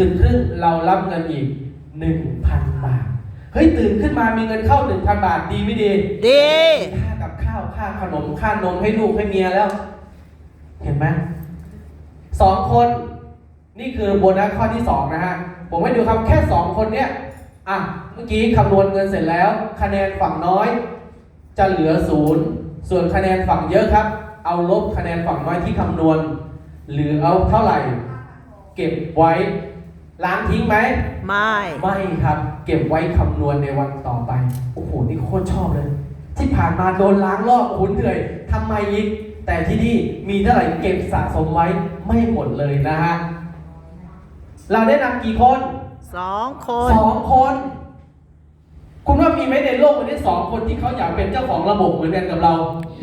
คืนครึ่งเรารับเงินอีก1,000บาท เฮ้ยตื่นขึ้นมามีเงินเข้า1,000บาทดีไม่ดี ดีค่ากับข้าวค่าขนมค่านมให้ลูกให้เมียแล้ว เห็นไหมสองคนนี่คือโบนัสข้อที่สองนะฮะ ผมให้ดูครับแค่สองคนเนี้ยอะเมื่อกี้คำนวณเงินเสร็จแล้ว คะแนนฝั่งน้อย จะเหลือศูนย์ส่วนคะแนนฝั่งเยอะครับ เอาลบคะแนนฝั่งน้อยที่คำนวณ หรือเอาเท่าไหร่ เก็บไว้ ล้างทิ้งไหม ไม่ ไม่ครับ เก็บไว้คำนวณในวันต่อไป โอ้โห นี่โคตรชอบเลย ที่ผ่านมาโดนล้างรอบโอ้โหเหนื่อยทำไมอีก แต่ที่นี่มีเท่าไหร่เก็บสะสมไว้ไม่หมดเลยนะฮะ เราได้นำกี่คนสองคนสองคน คุณว่ามีไหมในโลกวันนี้สองคนที่เขาอยากเป็นเจ้าของระบบเหมือนกันกับเรา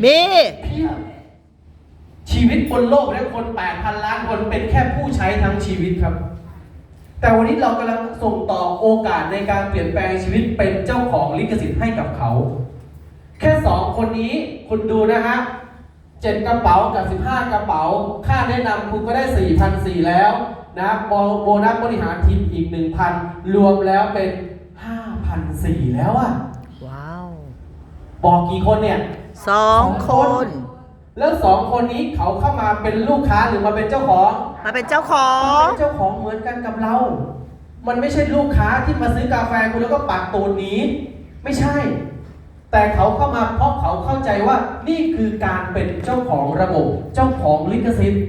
มีเพียบชีวิตบนโลกนี้คนแปดพันล้านคนเป็นแค่ผู้ใช้ทั้งชีวิตครับ แต่วันนี้เรากำลังส่งต่อโอกาสในการเปลี่ยนแปลงชีวิตเป็นเจ้าของลิขสิทธิ์ให้กับเขา แค่สองคนนี้คุณดูนะฮะเจ็ดกระเป๋ากับสิบห้ากระเป๋า ค่าแนะนำคุณก็ได้สี่พันสี่แล้วนะโบโบนัสบริหารทีมอีกหนึ่งพันรวมแล้วเป็นห้าพันสี่แล้วอะว้าว บอกกี่คนเนี่ยสองคน แล้วสองคนนี้เขาเข้ามาเป็นลูกค้าหรือมาเป็นเจ้าของมาเป็นเจ้าขอมันงเป็นเจ้าของเหมือนกันกับเรา มันไม่ใช่ลูกค้าที่มาซื้อกาแฟคุณแล้วก็ปักตูนหนี้ไม่ใช่ แต่เขาเข้ามาเพราะเขาเข้าใจว่านี่คือการเป็นเจ้าของระบบเจ้าของลิขสิทธิ์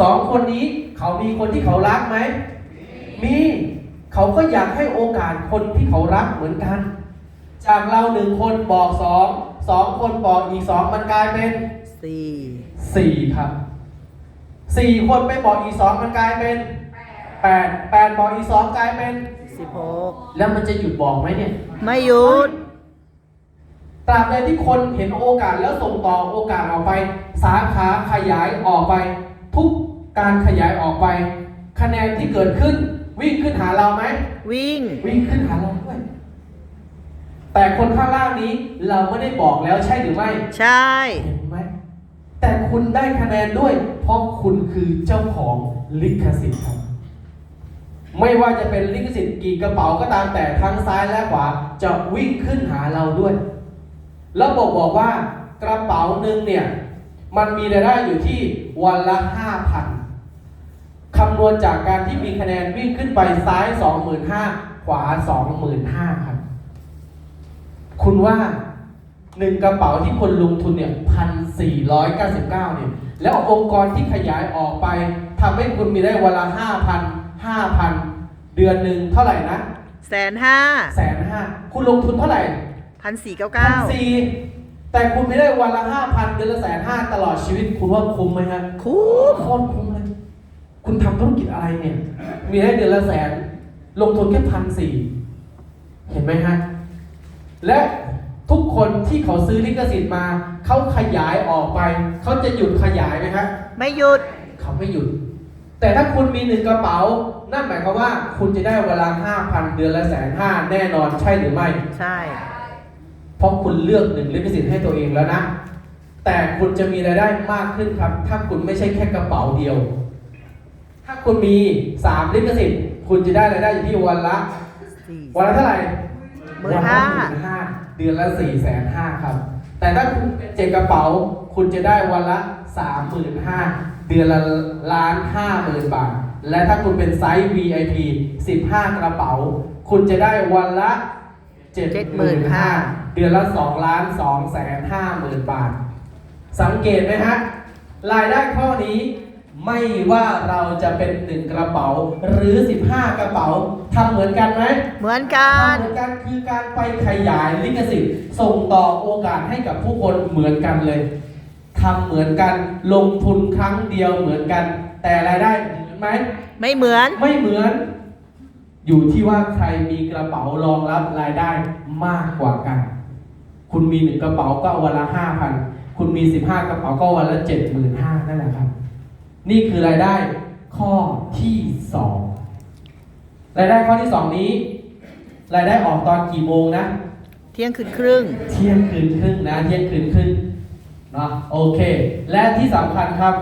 สองคนนี้เขามีคนที่เขารักไหม มีเขาก็อยากให้โอกาสคนที่เขารักเหมือนกัน จากเราหนึ่งคนบอกสอง สองคนบอกอีกสองมันกลายเป็นสี่สี่ครับสี่คนไปบอกอีกสองมันกลายเป็นแปดแปดบอกอีกสองกลายเป็นสิบหกแล้วมันจะหยุดบอกไหมเนี่ย ไม่หยุดตราบใดที่คนเห็นโอกาสแล้วส่งต่อโอกาสออกไป สาขาขยายออกไป ทุกการขยายออกไป คะแนนที่เกิดขึ้น วิ่งขึ้นหาเราไหมวิ่งวิ่งขึ้นหาเราด้วย แต่คนข้างล่างนี้เราไม่ได้บอกแล้วใช่หรือไม่ใช่เห็นไหมแต่คุณได้คะแนนด้วย เพราะคุณคือเจ้าของลิขสิทธิ์ครับ ไม่ว่าจะเป็นลิขสิทธิ์กี่กระเป๋าก็ตามแต่ทั้งซ้ายและขวาจะวิ่งขึ้นหาเราด้วยระบบบอกว่ากระเป๋าหนึ่งเนี่ยมันมีรายได้อยู่ที่วันละห้าพันคำนวณจากการที่มีคะแนนวิ่งขึ้นไปซ้ายสองหมื่นห้าขวาสองหมื่นห้าครับ คุณว่าหนึ่งกระเป๋าที่คนลงทุนเนี่ยพันสี่ร้อยเก้าสิบเก้าเนี่ย แล้วองค์กรที่ขยายออกไปทำให้คุณมีได้วันละห้าพันห้าพันเดือนหนึ่งเท่าไหร่นะแสนห้าแสนห้าคุณลงทุนเท่าไหร่พันสี่เก้าพัเก้าสี่แต่คุณไม่ได้วันละห้าพันเดือนละแสนห้าตลอดชีวิต คุณว่าคุ้มไหมฮะคุ้มโคตรคุ้มเลยคุณทำธุรกิจอะไรเนี่ย มีได้เดือนละแสน ลงทุนแค่พันสี่เห็นไหมฮะ และทุกคนที่เขาซื้อลิขสิทธิ์มา เขาขยายออกไป เขาจะหยุดขยายไหมฮะไม่หยุดเขาไม่หยุด แต่ถ้าคุณมีหนึ่งกระเป๋า นั่นหมายความว่าคุณจะได้เวลาห้าพันเดือนละแสนห้าแน่นอนใช่หรือไม่ใช่ เพราะคุณเลือกหนึ่งลิขสิทธิ์ให้ตัวเองแล้วนะ แต่คุณจะมีรายได้มากขึ้นครับ ถ้าคุณไม่ใช่แค่กระเป๋าเดียว ถ้าคุณมีสามลิขสิทธิ์คุณจะได้รายได้อยู่ที่วันละสี่วันละเท่าไหร่ หมื่นห้า วันละหมื่นห้าเดือนละสี่แสนห้าครับ แต่ถ้าคุณเป็นเจ็ดกระเป๋า คุณจะได้วันละสามหมื่นห้าเดือนละล้านห้าหมื่นบาท และถ้าคุณเป็นไซส์ VIP 15กระเป๋า คุณจะได้วันละเจ็ดหมื่นห้าเดือนละสองล้านสองแสนห้าหมื่นบาท สังเกตไหมฮะ รายได้ข้อนี้ ไม่ว่าเราจะเป็นหนึ่งกระเป๋าหรือ 15 กระเป๋าทำเหมือนกันไหมเหมือนกันเหมือนกันคือการไปขยายลิขสิทธิ์ส่งต่อโอกาสให้กับผู้คนเหมือนกันเลยทำเหมือนกันลงทุนครั้งเดียวเหมือนกัน แต่รายได้เหมือนไหม ไม่เหมือน ไม่เหมือน อยู่ที่ว่าใครมีกระเป๋ารองรับรายได้มากกว่ากัน คุณมีหนึ่งกระเป๋าก็วันละห้าพันคุณมีสิบห้ากระเป๋าก็วันละเจ็ดหมื่นห้านั่นแหละครับ นี่คือรายได้ข้อที่สองรายได้ข้อที่สองนี้ รายได้ออกตอนกี่โมงนะ เที่ยงคืนครึ่ง เที่ยงคืนครึ่งนะ เที่ยงคืนครึ่งเนาะโอเค และที่สำคัญครับ